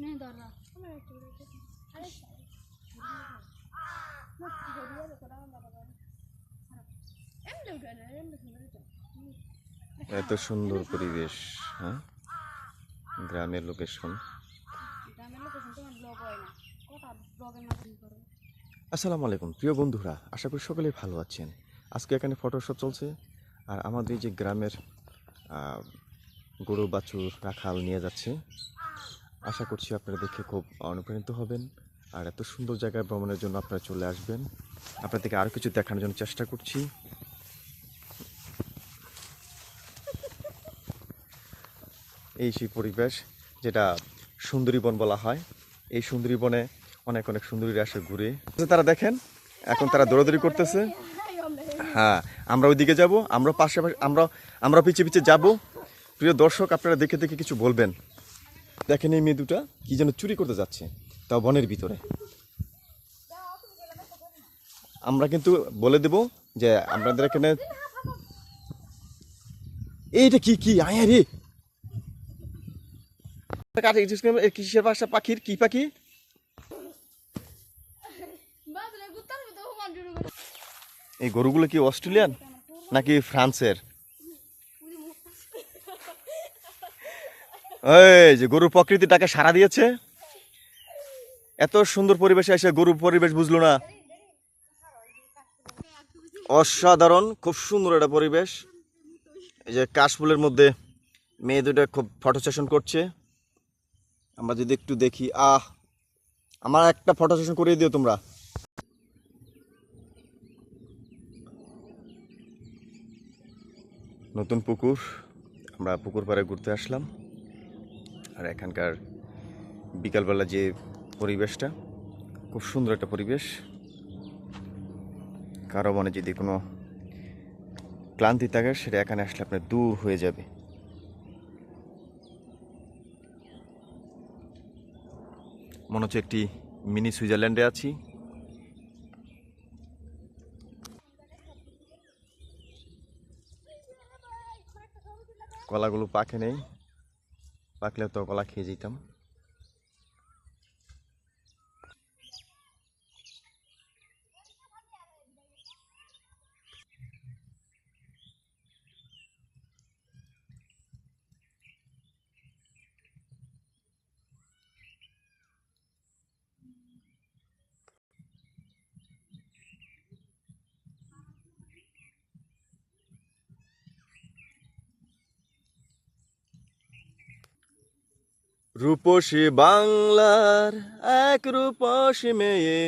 नहीं दौड़ रहा अरे Em được rồi, em được rồi. Location সুন্দর পরিবেশ হ্যাঁ? গ্রামের করো? আসসালামু আলাইকুম প্রিয় বন্ধুরা আশা করি সকলেই ভালো আছেন। আজকে এখানে ফটোশপ চলছে আর আমাদের এই যে গ্রামের গরু বাছুর রাখাল নিয়ে যাচ্ছে। আশা করছি আপনারা দেখে খুব অনুপ্রাণিত হবেন আর এত সুন্দর জায়গায় ভ্রমণের জন্য আপনারা চলে আসবেন। আপনাদেরকে আরও কিছু দেখানোর জন্য চেষ্টা করছি। এই সেই পরিবেশ যেটা সুন্দরীবন বলা হয়। এই সুন্দরীবনে অনেক অনেক সুন্দরীরা আসে ঘুরে। তারা দেখেন, এখন তারা দৌড়াদৌড়ি করতেছে। হ্যাঁ আমরা ওইদিকে যাব, আমরা পাশাপাশি আমরা আমরা পিছিয়ে পিছিয়ে যাব। প্রিয় দর্শক, আপনারা দেখে দেখে কিছু বলবেন। দেখেন এই মেয়ে দুটা কি যেন চুরি করতে যাচ্ছে, তাও বনের ভিতরে। আমরা কিন্তু বলে দেব যে, আপনাদের এখানে এইটা কি কি? আয়া রে! কাঠে কিসের বাসা পাখির? কি পাখি? এই গরুগুলো কি অস্ট্রেলিয়ান নাকি ফ্রান্সের? এই যে গরুর প্রকৃতিটাকে সারা দিয়েছে। এত সুন্দর পরিবেশে এসে গরুর পরিবেশ বুঝলো না। অসাধারণ, খুব সুন্দর একটা পরিবেশ। এই যে কাশফুলের মধ্যে মেয়ে দুটো খুব ফটো সেশন করছে। আমরা যদি একটু দেখি, আহ, আমার একটা ফটো সেশন করিয়ে দিও তোমরা। নতুন পুকুর, আমরা পুকুর পাড়ে ঘুরতে আসলাম। আর এখানকার বিকালবেলা যে পরিবেশটা, খুব সুন্দর একটা পরিবেশ। কারও মনে যদি কোনো ক্লান্তি থাকে, সেটা এখানে আসলে আপনার দূর হয়ে যাবে। মনে হচ্ছে একটি মিনি সুইজারল্যান্ডে আছি। কলাগুলো পাখে নেই পাকলে তো কলা খেয়ে যেতাম। রূপসী বাংলার এক রূপসী মেয়ে।